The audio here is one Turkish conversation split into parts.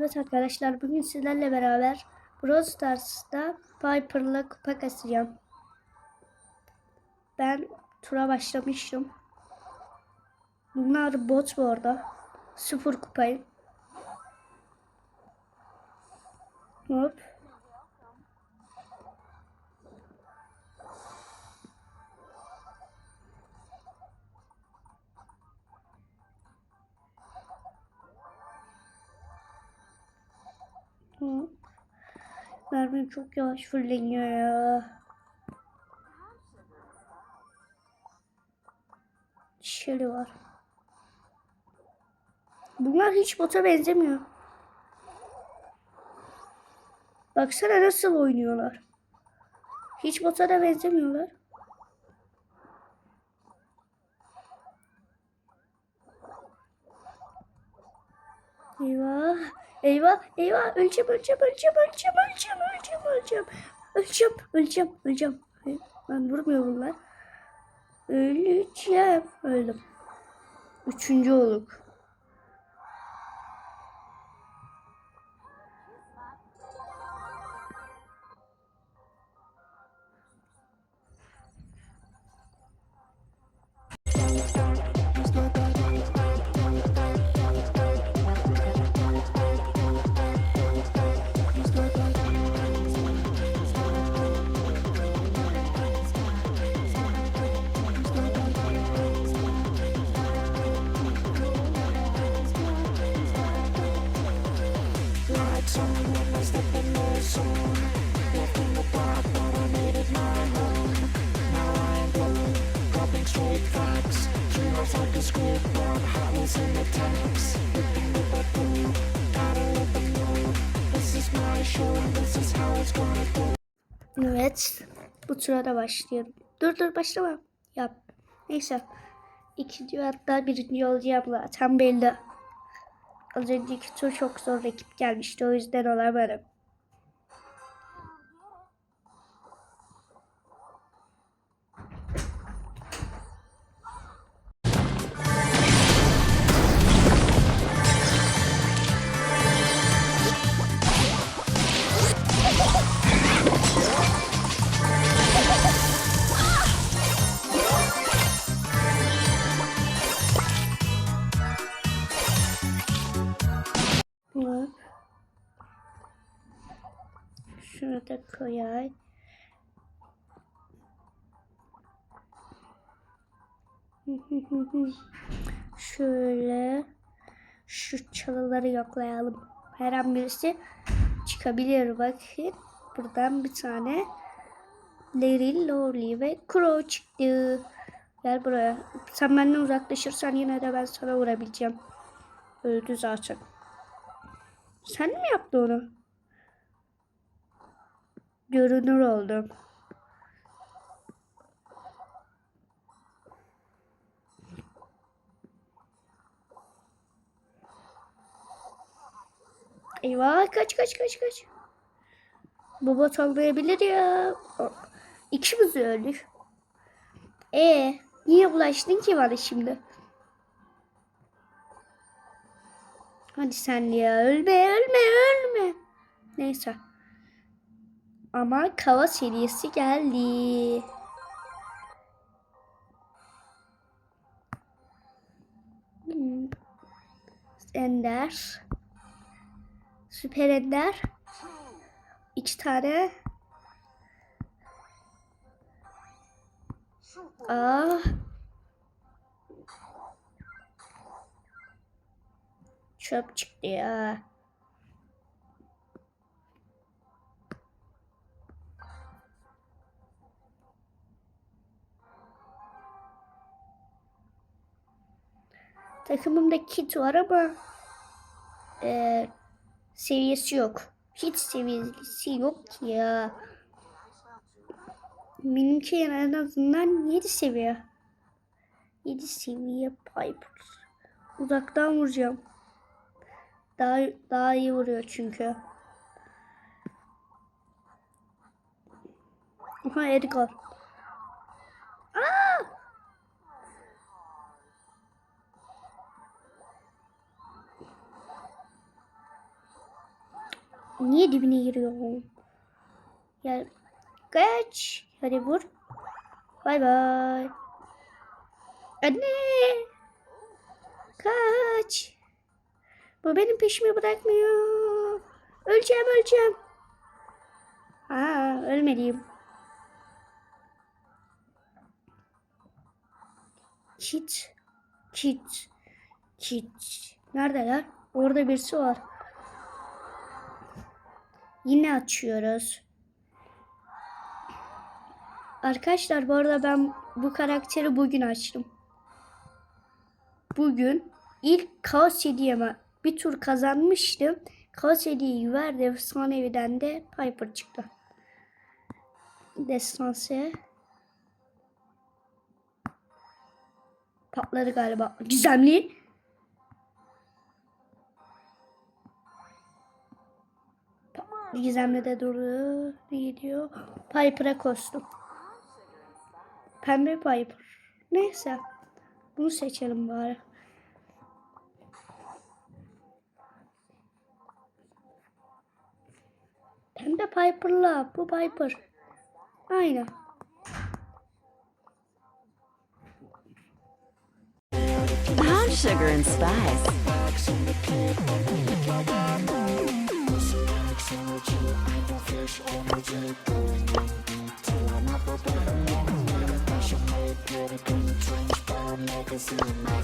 Evet arkadaşlar bugün sizlerle beraber Brawl Stars'ta Piper'la kupa kasacağım. Ben tura başlamıştım. Bunlar bot bu arada. Sıfır kupayım. Hop. Mermim çok yavaş fırlanıyor ya. Şöyle var. Bunlar hiç bota benzemiyor. Baksana nasıl oynuyorlar. Hiç bota da benzemiyorlar. Eyvah. Eyvah. Eyvah. Öleceğim, öleceğim, öleceğim, öleceğim, öleceğim, öleceğim, öleceğim. Öleceğim, öleceğim, öleceğim. Ben vurmuyor bunlar. Öleceğim. Öldüm. Üçüncü olduk. Evet. Bu sırada başlıyorum. Dur dur başlama. Yap. Neyse. İkinci hatta birinci olacağım zaten belli. Az önceki tur çok zor rakip gelmişti. O yüzden olamadım. Şunu da koyay. Şöyle şu çalıları yoklayalım. Her an birisi çıkabilir. Bakın buradan bir tane Larry, Lorly ve Crow çıktı. Gel buraya. Sen benden uzaklaşırsan yine de ben sana vurabileceğim. Öldü zaten. Sen mi yaptın onu? Görünür oldum. Eyvah kaç kaç kaç kaç. Baba olmayabilir ya. İkimiz de öldük. E niye bulaştın ki bana şimdi? Hadi sen ya ölme ölme ölme. Neyse. Ama kava serisi geldi. Ender. Süper Ender. İki tane. Aa. Çöp çıktı ya. Takımımda kit var ama e, seviyesi yok. Hiç seviyesi yok ki ya. Benimki en azından 7 seviye. 7 seviye Piper. Uzaktan vuracağım. Daha daha iyi vuruyor çünkü. Aha Edgar. Aa! Niye dibine giriyorum? Gel. Kaç. Hadi vur. Bay bay. Anne. Kaç. Bu benim peşimi bırakmıyor. Öleceğim öleceğim. Aa ölmeliyim. Kit. Kit. Kit. Neredeler? Orada birisi var. Yine açıyoruz. Arkadaşlar bu arada ben bu karakteri bugün açtım. Bugün ilk Kaos hediyeme bir tur kazanmıştım. Kaos hediyeyi verdi. Efsanevi'den de Piper çıktı. Destansı. Patladı galiba. Gizemli. Gizemli de. Ne gidiyor? Piper'a kostum. Pembe Piper. Neyse. Bunu seçelim bari. Pembe Piper'la bu Piper. Aynen. Brown sugar and spice. Magazine.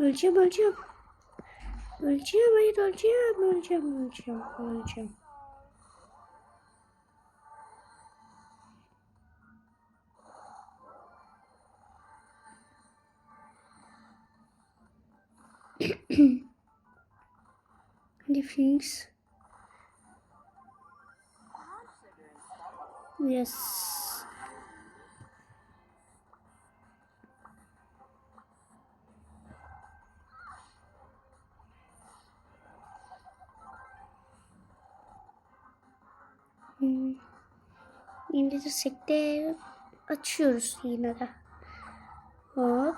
Öleceğim. Öleceğim hayır öleceğim öleceğim öleceğim öleceğim. Hadi Phoenix. Yes. İndirirsek de açıyoruz yine de. Hop.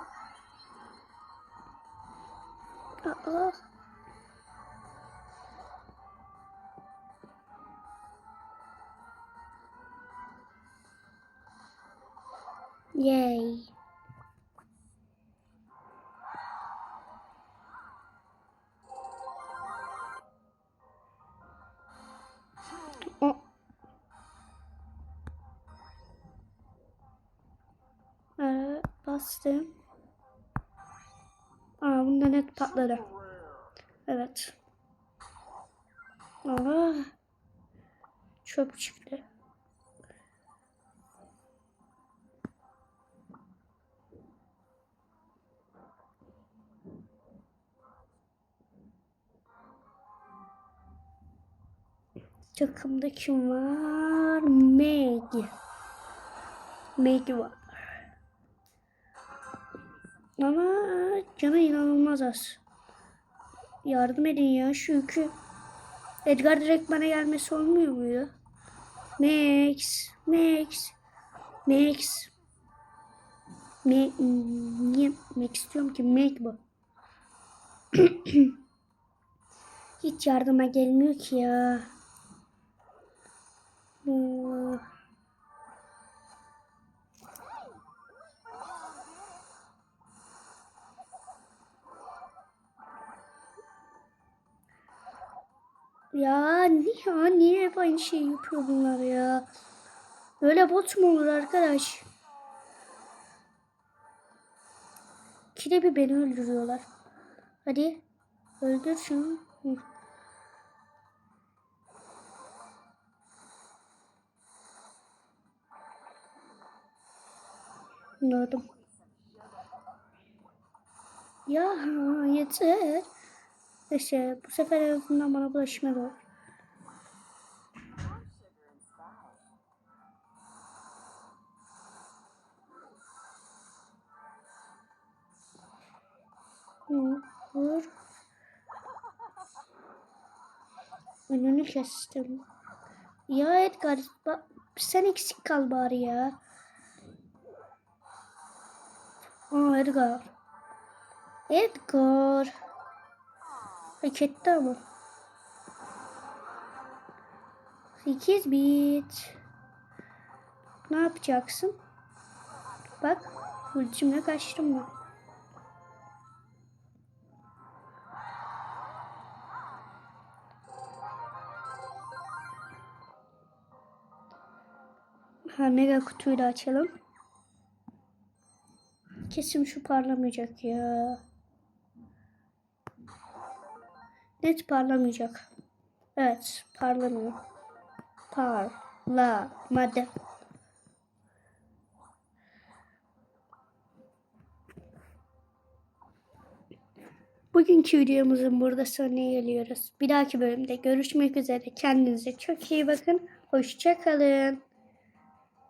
Aa. Bastım. Aa, bunda net patladı. Evet. Aa, çöp çıktı. Takımda kim var? Meg. Meg var. Ama canı inanılmaz az. Yardım edin ya şu yükü. Edgar direkt bana gelmesi olmuyor mu ya? Max, Max, Max. Me niye Max diyorum ki Meg bu. Hiç yardıma gelmiyor ki ya. Bu- Ya niye, niye hep aynı şeyi yapıyor bunlar ya? Böyle bot mu olur arkadaş? İkide bir beni öldürüyorlar. Hadi öldür şunu. Hı. Anladım. Ya yeter. Neyse bu sefer en azından bana bulaşmadı. Vur. Önünü kestim. Ya Edgar sen eksik kal bari ya. Aa Edgar. Edgar. Hak etti ama. 8 bit. Ne yapacaksın? Bak. Ultimle kaçtım ben. Ha mega kutuyu da açalım. Kesin şu parlamayacak ya. Net parlamayacak. Evet parlamıyor. Parlamadı. Bugünkü videomuzun burada sonuna geliyoruz. Bir dahaki bölümde görüşmek üzere. Kendinize çok iyi bakın. Hoşçakalın.